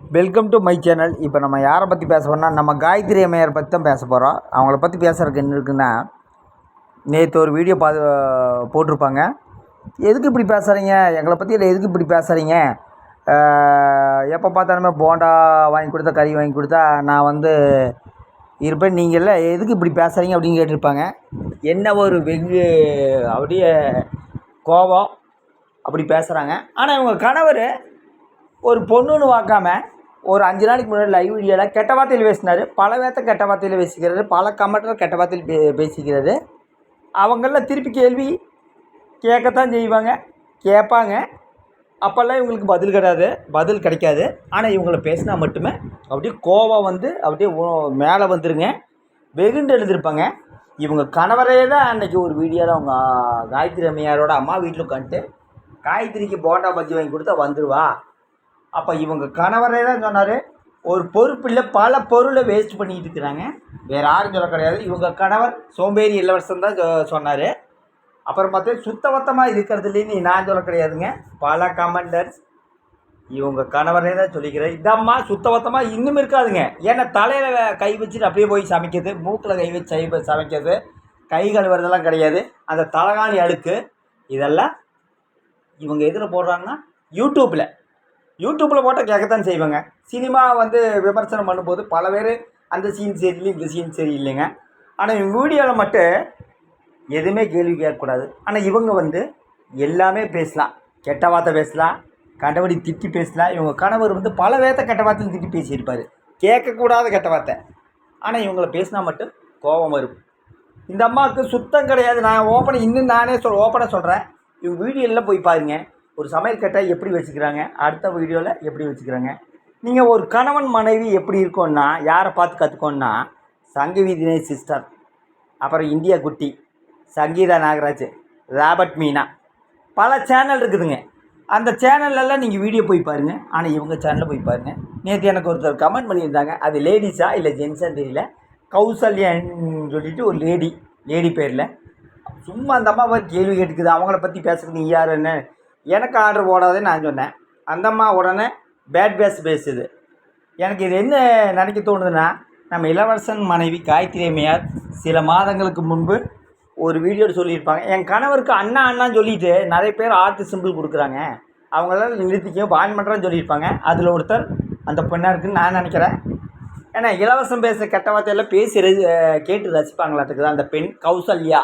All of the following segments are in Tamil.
வெல்கம் டு மை சேனல் இப்போ நம்ம யாரை பற்றி பேச போகிறோம்னா நம்ம காயத்ரி அம்மையார் பற்றி தான் பேச போகிறோம் அவங்கள பற்றி பேசுறதுக்கு என்ன இருக்குன்னா நேற்று ஒரு வீடியோ பா போட்டிருப்பாங்க. எதுக்கு இப்படி பேசுகிறீங்க எங்களை பற்றி இல்லை எதுக்கு இப்படி பேசுகிறீங்க எப்போ பார்த்தாலுமே போண்டா வாங்கி கொடுத்தா கறி வாங்கி கொடுத்தா நான் வந்து இருப்பேன். நீங்கள் எதுக்கு இப்படி பேசுகிறீங்க அப்படின்னு கேட்டிருப்பாங்க. என்ன ஒரு வெகு அப்படியே கோபம். அப்படி பேசுகிறாங்க ஆனால் இவங்க கணவர் ஒரு பொண்ணுன்னு பார்க்காம ஒரு அஞ்சு நாளைக்கு முன்னாடி லைவ் வீடியோவில் கெட்ட வார்த்தையில் பேசினார். பல பேர்த்த கெட்ட வார்த்தையில் பேசிக்கிறாரு பல கமெண்ட்டில் கெட்ட வார்த்தையில் பே பேசிக்கிறாரு அவங்கள திருப்பி கேள்வி கேட்கத்தான் செய்வாங்க கேட்பாங்க. அப்போல்லாம் இவங்களுக்கு பதில் கிடையாது பதில் கிடைக்காது. ஆனால் இவங்களை பேசினா மட்டுமே அப்படியே கோவம் வந்து அப்படியே மேலே வந்துருங்க. வெகுண்டு எழுதிருப்பாங்க இவங்க கணவரே தான் அன்றைக்கி ஒரு வீடியோவில் அவங்க காயத்ரி அம்மையாரோட அம்மா வீட்டில் உட்காந்துட்டு காயத்ரிக்கு போண்டா பஜ்ஜி வாங்கி கொடுத்தா வந்துடுவா அப்போ இவங்க கணவரே தான் சொன்னார் ஒரு பொறுப்பில் பல பொருளை வேஸ்ட் பண்ணிட்டு இருக்கிறாங்க. வேறு யாரும் சொல்ல கிடையாது. இவங்க கணவர் சோம்பேறி இளவரசன் தான் சொன்னார். அப்புறம் பார்த்தா சுத்தபத்தமாக இருக்கிறதுலேன்னு நான் சொல்ல கிடையாதுங்க. பல கமெண்டர்ஸ் இவங்க கணவரே தான் சொல்லிக்கிறேன் இதம்மா சுத்தபத்தமாக இன்னும் இருக்காதுங்க. ஏன்னா தலையில் கை வச்சுட்டு அப்படியே போய் சமைக்கிறது மூக்கில் கை வச்சு சை சமைக்கிறது கை கழுவுறதெல்லாம் கிடையாது. அந்த தலகாணி அழுக்கு இதெல்லாம் இவங்க எதில் போடுறாங்கன்னா யூடியூப்பில் யூடியூப்பில் போட்டால் கேட்கத்தான் செய்வாங்க. சினிமா வந்து விமர்சனம் பண்ணும்போது பல பேர் அந்த சீன் சரியில்லை இந்த சீன் சரியில்லைங்க ஆனால் இவங்க வீடியோவில் மட்டும் எதுவுமே கேள்வி கேட்கக்கூடாது. ஆனால் இவங்க வந்து எல்லாமே பேசலாம். கெட்ட வார்த்தை பேசலாம். கண்டபடி திட்டி பேசலாம். இவங்க கணவர் வந்து பல பேர்த்த கெட்ட வார்த்தையில் திட்டி பேசியிருப்பார். கேட்கக்கூடாத கெட்ட வார்த்தை. ஆனால் இவங்கள பேசினா மட்டும் கோபம் வரும். இந்த அம்மாவுக்கு சுத்தம் கிடையாது. நான் ஓப்பனை இன்னும் நானே சொல் ஓப்பனாக சொல்கிறேன் இவங்க வீடியோவில் போய் பாருங்கள் ஒரு சமையல் கட்டாக எப்படி வச்சுக்கிறாங்க? அடுத்த வீடியோவில் எப்படி வச்சுக்கிறாங்க? நீங்கள் ஒரு கணவன் மனைவி எப்படி இருக்கோன்னா யாரை பார்த்து கற்றுக்கோன்னா சங்கவி தினேஷ் சிஸ்டர் அப்புறம் இந்தியா குட்டி சங்கீதா நாகராஜ் ராபர்ட் மீனா. பல சேனல் இருக்குதுங்க. அந்த சேனல்லலாம் நீங்கள் வீடியோ போய் பாருங்கள் ஆனால் இவங்க சேனலில் போய் பாருங்கள் நேற்று எனக்கு ஒருத்தர் கமெண்ட் பண்ணியிருந்தாங்க. அது லேடிஸா இல்லை ஜென்ஸான்னு தெரியல. கௌசல்யான்னு சொல்லிட்டு ஒரு லேடி லேடி பேரில். சும்மா அந்த அம்மா கேள்வி கேட்டுக்குது. அவங்கள பற்றி பேசுறது நீ யார் என்ன? எனக்கு ஆர்டர் போடாதேன்னு நான் சொன்னேன். அந்த அம்மா உடனே பேட் பேஸ் பேசுது. எனக்கு இது என்ன நினைக்க தோணுதுன்னா நம்ம இளவரசன் மனைவி காயத்ரி அம்மையார் சில மாதங்களுக்கு முன்பு ஒரு வீடியோ சொல்லியிருப்பாங்க. என் கணவருக்கு அண்ணா அண்ணான்னு சொல்லிட்டு நிறைய பேர் ஆர்ட் சிம்பிள் கொடுக்குறாங்க. அவங்களால நிறுத்திக்க பான் பண்ணுறேன்னு சொல்லியிருப்பாங்க. அதில் ஒருத்தர் அந்த பெண்ணாக இருக்குன்னு நான் நினைக்கிறேன். ஏன்னா இலவசம் பேச கெட்ட வார்த்தையெல்லாம் பேசி ரசி கேட்டு ரசிப்பாங்களாட்டுக்குது. அந்த பெண் கௌசல்யா.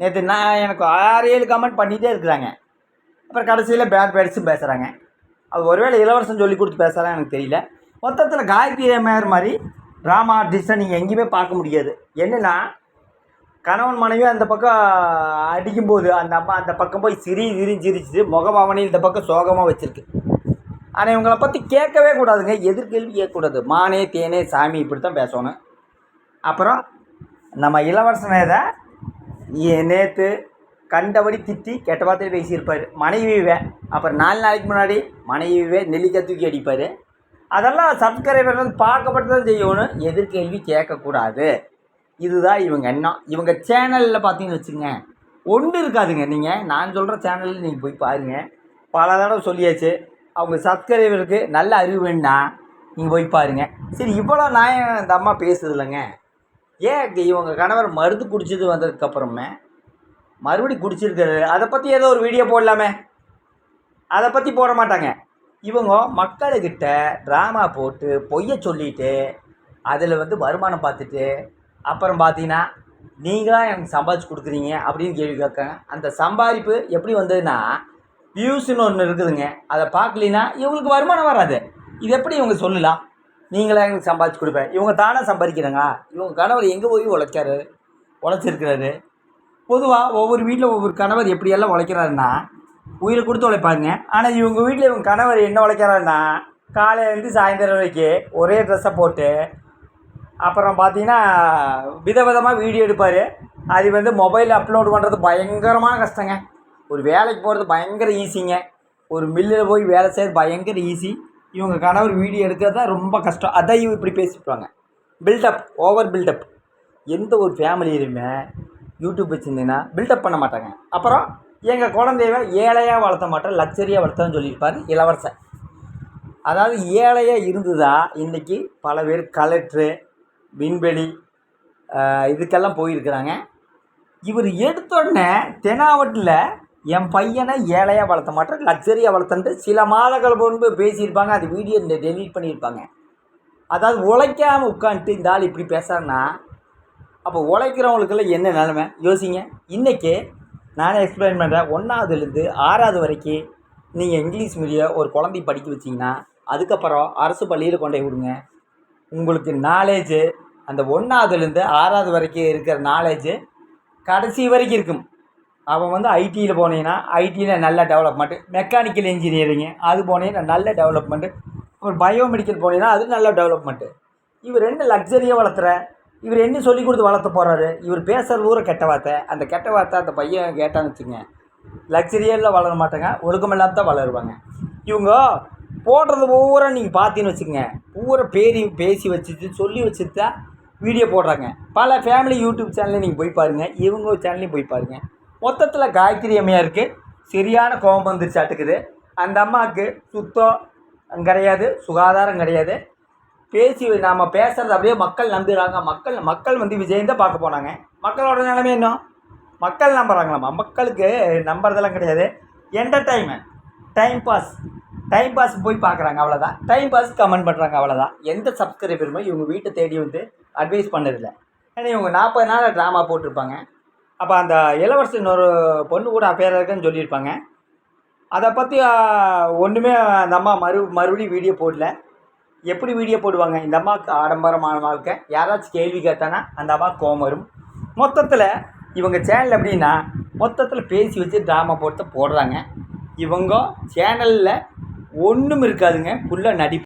நேற்று நான் எனக்கு ஆறு ஏழு கமெண்ட் பண்ணிகிட்டே இருக்கிறாங்க. அப்புறம் கடைசியில் பேட் பேட்ஸும் பேசுகிறாங்க அது ஒருவேளை இளவரசன் சொல்லி கொடுத்து பேசுகிறாங்க எனக்கு தெரியல. மொத்தத்தில் காயத்ரி அம்மையார் மாதிரி ட்ராமா ஆர்டிஸ்ட்டை நீங்கள் எங்கேயுமே பார்க்க முடியாது. என்னென்னா கணவன் மனைவி அந்த பக்கம் அடிக்கும்போது அந்த அம்மா அந்த பக்கம் போய் சிரி சிரி சிரிச்சு முகபாவனை இந்த பக்கம் சோகமாக வச்சுருக்கு. ஆனால் இவங்களை பற்றி கேட்கவே கூடாதுங்க. எதிர்கேள்வி கேட்கக்கூடாது. மானே தேனே சாமி இப்படி தான் பேசணும். அப்புறம் நம்ம இளவரசனை தான் நேற்று கண்டபடி திட்டி கெட்ட வார்த்தையில் பேசியிருப்பார். மனைவிவே அப்புறம் நாலு நாளைக்கு முன்னாடி மனைவிவே நெல்லிக்காய் தூக்கி அடிப்பார். அதெல்லாம் சப்ஸ்கிரைபர் வந்து பார்க்கப்பட்டு தான் செய்யணும் எதிர்கேள்வி கேட்கக்கூடாது. இதுதான் இவங்க எண்ணம். இவங்க சேனலில் பார்த்தீங்கன்னு வச்சுங்க ஒன்று இருக்காதுங்க. நீங்கள் நான் சொல்கிற சேனலில் நீங்கள் போய் பாருங்கள் பல தடவை சொல்லியாச்சு. அவங்க சப்ஸ்கிரைபருக்கு நல்ல அறிவு வேணும்னா நீங்கள் போய் பாருங்கள் சரி இவ்வளோ நியாயம் இந்த அம்மா பேசுதில்லைங்க ஏன் இவங்க கணவர் மருந்து குடிச்சது வந்ததுக்கப்புறமே மறுபடி குடிச்சிருக்காரு அதை பற்றி ஏதோ ஒரு வீடியோ போடலாமே. அதை பற்றி போட மாட்டாங்க. இவங்க மக்களுக்கிட்ட ட்ராமா போட்டு பொய்ய சொல்லிட்டு அதில் வந்து வருமானம் பார்த்துட்டு அப்புறம் பார்த்தீங்கன்னா நீங்களாம் எனக்கு சம்பாதிச்சு கொடுக்குறீங்க? அப்படின்னு கேள்வி கேட்காங்க அந்த சம்பாதிப்பு எப்படி வந்ததுன்னா வியூஸ்னு ஒன்று இருக்குதுங்க. அதை பார்க்கலின்னா இவங்களுக்கு வருமானம் வராது. இது எப்படி இவங்க சொல்லலாம்? நீங்களா எனக்கு சம்பாதிச்சு கொடுப்பேன். இவங்க தானே சம்பாதிக்கிறாங்களா? இவங்க கணவர் எங்கே போய் உழைக்காரு? உழைச்சிருக்கிறாரு? பொதுவாக ஒவ்வொரு வீட்டில் ஒவ்வொரு கணவர் எப்படியெல்லாம் உழைக்கிறாருன்னா உயிரை கொடுத்து உழைப்பாருங்க ஆனால் இவங்க வீட்டில் இவங்க கணவர் என்ன உழைக்கிறாருன்னா காலையிலேருந்து சாயந்தரம் வரைக்கும் ஒரே ட்ரெஸ்ஸை போட்டு அப்புறம் பார்த்தீங்கன்னா விதவிதமாக வீடியோ எடுப்பார். அது வந்து மொபைலில் அப்லோடு பண்ணுறது பயங்கரமான கஷ்டங்க. ஒரு வேலைக்கு போகிறது பயங்கர ஈஸிங்க ஒரு மில்லில் போய் வேலை செய்கிறது பயங்கர ஈஸி இவங்க கணவர் வீடியோ எடுக்கிறது தான் ரொம்ப கஷ்டம். அதான் இவங்க இப்படி பேசிப்பாங்க. பில்டப் ஓவர் பில்டப் எந்த ஒரு ஃபேமிலியிலுமே யூடியூப் வச்சுருந்தீங்கன்னா பில்டப் பண்ண மாட்டாங்க. அப்புறம் எங்கள் குழந்தைய ஏழையாக வளர்த்த மாட்டேன் லக்ஸரியாக வளர்த்தான்னு சொல்லியிருப்பார் இளவரசன் அதாவது ஏழையாக இருந்ததா இன்றைக்கி பல பேர் கலெக்ட்ரு விண்வெளி இதுக்கெல்லாம் போயிருக்கிறாங்க. இவர் எடுத்தோடனே தெனாவட்டில் என் பையனை ஏழையாக வளர்த்த மாட்டேன் லக்ஸரியாக வளர்த்தன்ட்டு சில மாதங்கள் முன்பு பேசியிருப்பாங்க அது வீடியோ டெலீட் பண்ணியிருப்பாங்க. அதாவது உழைக்காமல் உட்காந்துட்டு இந்த ஆள் இப்படி பேசுகிறேன்னா அப்போ உழைக்கிறவங்களுக்கெல்லாம் என்ன நிலமை? யோசிங்க. இன்றைக்கி நானே எக்ஸ்பிளைன் பண்ணுறேன் ஒன்றாவதுலேருந்து ஆறாவது வரைக்கும் நீங்கள் இங்கிலீஷ் மீடியம் ஒரு குழந்தை படிக்க வச்சிங்கன்னா அதுக்கப்புறம் அரசு பள்ளியில் கொண்டு போய் விடுங்க. உங்களுக்கு நாலேஜு அந்த ஒன்றாவதுலேருந்து ஆறாவது வரைக்கும் இருக்கிற நாலேஜு கடைசி வரைக்கும் இருக்கும். அவன் வந்து ஐடியில் போனீங்கன்னா ஐடியில் நல்ல டெவலப்மெண்ட்டு மெக்கானிக்கல் இன்ஜினியரிங்கு அது போனீங்கன்னா நல்ல டெவலப்மெண்ட்டு அப்புறம் பயோமெடிக்கல் போனீங்கன்னா அது நல்ல டெவலப்மெண்ட்டு இவர் ரெண்டு லக்ஸரியாக வளர்த்துற இவர் என்ன சொல்லி கொடுத்து வளர்த்த போகிறாரு இவர் பேசுகிற ஊரை கெட்ட வார்த்தை. அந்த கெட்ட வார்த்தை அந்த பையன் கேட்டான்னு வச்சுங்க லக்ஸரியெல்லாம் வளர மாட்டாங்க ஒழுக்கமில்லாம தான் வளருவாங்க. இவங்க போடுறது பூரா நீங்கள் பார்த்தீங்கன்னு வச்சுக்கோங்க. பூரா பேரி பேசி வச்சுட்டு சொல்லி வச்சுட்டு தான் வீடியோ போடுறாங்க. பல ஃபேமிலி யூடியூப் சேனலையும் நீங்கள் போய் பாருங்கள் இவங்க சேனல்லையும் போய் பாருங்கள் மொத்தத்தில் காயத்ரி இருக்குது சரியான கோபம் வந்துருச்சாட்டுக்குது அந்த அம்மாவுக்கு சுத்தம் கிடையாது சுகாதாரம் கிடையாது. பேசி நாம் பேசுகிறத அப்படியே மக்கள் நம்புகிறாங்க மக்கள் மக்கள் வந்து விஜயன் தான் பார்க்க போனாங்க. மக்களோட நிலைமை என்ன? மக்கள் நம்புகிறாங்களாம்மா மக்களுக்கு நம்புறதெல்லாம் கிடையாது. Entertainment time pass time pass போய் பார்க்குறாங்க அவ்வளோதான் டைம் பாஸ் கமெண்ட் பண்ணுறாங்க அவ்வளோதான் எந்த சப்ஸ்கிரைபருமே இவங்க வீட்டை தேடி வந்து அட்வைஸ் பண்ணதில்லை. ஏன்னா இவங்க நாற்பது நாள் ட்ராமா போட்டிருப்பாங்க. அப்போ அந்த இளவரசன் ஒரு பொண்ணு கூட அஃபேர் இருக்குன்னு சொல்லியிருப்பாங்க. அதை பற்றி ஒன்றுமே அந்த அம்மா மறு மறுபடியும் வீடியோ போடல. எப்படி வீடியோ போடுவாங்க? இந்த அம்மாவுக்கு ஆடம்பரமான வாழ்க்கை. யாராச்சும் கேள்வி கேட்டானா அந்த அம்மா கோவம் வரும். மொத்தத்தில் இவங்க சேனல் எப்படின்னா மொத்தத்தில் பேசி வச்சு ட்ராமா போட்டு போடுறாங்க. இவங்க சேனலில் ஒன்றும் இருக்காதுங்க. ஃபுல்லாக நடிப்பு.